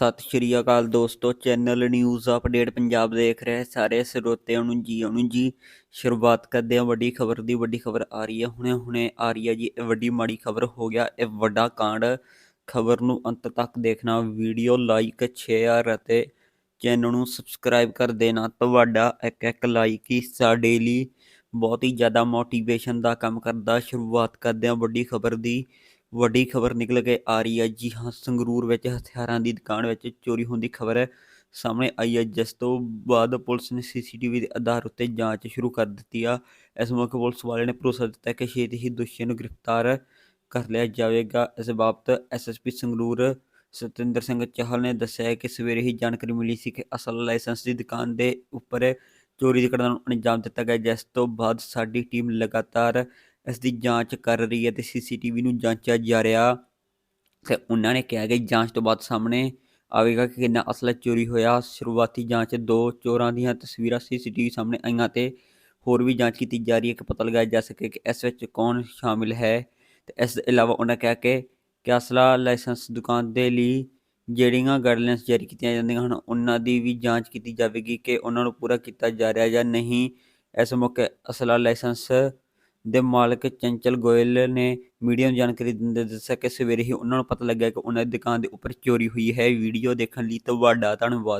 ਸਤਿ ਸ਼੍ਰੀ ਅਕਾਲ ਦੋਸਤੋ channel news update Punjab ਦੇਖ ਰਹੇ ਸਾਰੇ ਸਰੋਤਿਆਂ ਨੂੰ ਜੀ ਨੂੰ ਜੀ ਸ਼ੁਰੂਆਤ ਕਰਦੇ ਹਾਂ ਵੱਡੀ ਖਬਰ ਦੀ, ਵੱਡੀ ਖਬਰ ਆ ਰਹੀ ਹੈ, ਹੁਣੇ ਹੁਣੇ ਆ ਰਹੀ ਹੈ ਜੀ, ਇਹ ਵੱਡੀ ਮਾੜੀ ਖਬਰ ਹੋ ਗਿਆ, ਇਹ ਵੱਡਾ ਕਾਂਡ ਖਬਰ ਨੂੰ ਅੰਤ ਤੱਕ ਦੇਖਣਾ ਵੀਡੀਓ ਲਾਈਕ ਸ਼ੇਅਰ ਅਤੇ ਚੈਨਲ ਨੂੰ ਸਬਸਕ੍ਰਾਈਬ ਕਰ ਦੇਣਾ, ਤੁਹਾਡਾ ਇੱਕ ਇੱਕ ਲਾਈਕ ਹੀ ਸਾਡੇ ਲਈ ਬਹੁਤ ਹੀ ਜ਼ਿਆਦਾ ਮੋਟੀਵੇਸ਼ਨ ਦਾ ਕੰਮ ਕਰਦਾ, ਸ਼ੁਰੂਆਤ ਕਰਦੇ ਹਾਂ ਵੱਡੀ ਖਬਰ ਦੀ। ਵੱਡੀ ਖਬਰ ਨਿਕਲ ਕੇ ਆ ਰਹੀ ਹੈ। ਜੀ ਹਾਂ, ਸੰਗਰੂਰ ਵਿੱਚ ਹਥਿਆਰਾਂ ਦੀ ਦੁਕਾਨ ਵਿੱਚ ਚੋਰੀ ਹੋਣ ਦੀ ਖਬਰ ਸਾਹਮਣੇ ਆਈ ਹੈ। ਜਿਸ ਤੋਂ ਬਾਅਦ ਪੁਲਿਸ ਨੇ ਸੀਸੀਟੀਵੀ ਦੇ ਆਧਾਰ ਉੱਤੇ ਜਾਂਚ ਸ਼ੁਰੂ ਕਰ ਦਿੱਤੀ ਆ। ਇਸ ਮੌਕੇ ਪੁਲਿਸ ਵਾਲਿਆਂ ਨੇ ਭਰੋਸਾ ਦਿੱਤਾ ਕਿ ਛੇਤੀ ਹੀ ਦੋਸ਼ੀਆਂ ਨੂੰ ਗ੍ਰਿਫਤਾਰ ਕਰ ਲਿਆ ਜਾਵੇਗਾ। ਇਸ ਬਾਬਤ ਐਸਐਸਪੀ ਸੰਗਰੂਰ ਸਤਿੰਦਰ ਸਿੰਘ ਚਾਹਲ ਨੇ ਦੱਸਿਆ ਹੈ ਕਿ ਸਵੇਰੇ ਹੀ ਜਾਣਕਾਰੀ ਮਿਲੀ ਸੀ ਕਿ ਅਸਲ ਲਾਇਸੈਂਸ ਦੀ ਦੁਕਾਨ ਦੇ ਉੱਪਰ ਚੋਰੀ ਦੀ ਘਟਨਾ ਨੂੰ ਅੰਜਾਮ ਦਿੱਤਾ ਗਿਆ। ਜਿਸ ਤੋਂ ਬਾਅਦ ਸਾਡੀ ਟੀਮ ਲਗਾਤਾਰ ਇਸ ਦੀ ਜਾਂਚ ਕਰ ਰਹੀ ਹੈ ਤੇ ਸੀਸੀਟੀਵੀ ਨੂੰ ਜਾਂਚਿਆ ਜਾ ਰਿਹਾ ਤੇ ਉਹਨਾਂ ਨੇ ਕਿਹਾ ਕਿ ਜਾਂਚ ਤੋਂ ਬਾਅਦ ਸਾਹਮਣੇ ਆਵੇਗਾ ਕਿ ਕਿੰਨਾ ਅਸਲਾ ਚੋਰੀ ਹੋਇਆ। ਸ਼ੁਰੂਆਤੀ ਜਾਂਚ ਦੋ ਚੋਰਾਂ ਦੀਆਂ ਤਸਵੀਰਾਂ ਸੀਸੀਟੀਵੀ ਸਾਹਮਣੇ ਆਈਆਂ ਤੇ ਹੋਰ ਵੀ ਜਾਂਚ ਕੀਤੀ ਜਾ ਰਹੀ ਹੈ ਕਿ ਪਤਾ ਲਗਾਇਆ ਜਾ ਸਕੇ ਕਿ ਇਸ ਵਿੱਚ ਕੌਣ ਸ਼ਾਮਿਲ ਹੈ। ਤੇ ਇਸ ਦੇ ਇਲਾਵਾ ਉਹਨਾਂ ਕਿਹਾ ਕਿ ਕਿ ਅਸਲਾ ਲਾਇਸੈਂਸ ਦੁਕਾਨ ਦੇ ਲਈ ਜਿਹੜੀਆਂ ਗਾਈਡਲਾਈਨਸ ਜਾਰੀ ਕੀਤੀਆਂ ਜਾਂਦੀਆਂ ਹਨ, ਉਹਨਾਂ ਦੀ ਵੀ ਜਾਂਚ ਕੀਤੀ ਜਾਵੇਗੀ ਕਿ ਉਹਨਾਂ ਨੂੰ ਪੂਰਾ ਕੀਤਾ ਜਾ ਰਿਹਾ ਜਾਂ ਨਹੀਂ। ਇਸ ਮੌਕੇ ਅਸਲਾ ਲਾਇਸੈਂਸ ਦੇ ਮਾਲਕ ਚੰਚਲ ਗੋਇਲ ਨੇ ਮੀਡੀਆ ਨੂੰ ਜਾਣਕਾਰੀ ਦਿੰਦੇ ਦੱਸਿਆ ਕਿ ਸਵੇਰੇ ਹੀ ਉਹਨਾਂ ਨੂੰ ਪਤਾ ਲੱਗਿਆ ਕਿ ਉਹਨਾਂ ਦੀ ਦੁਕਾਨ ਦੇ ਉੱਪਰ ਚੋਰੀ ਹੋਈ ਹੈ। ਵੀਡੀਓ ਦੇਖਣ ਲਈ ਤੁਹਾਡਾ ਧੰਨਵਾਦ।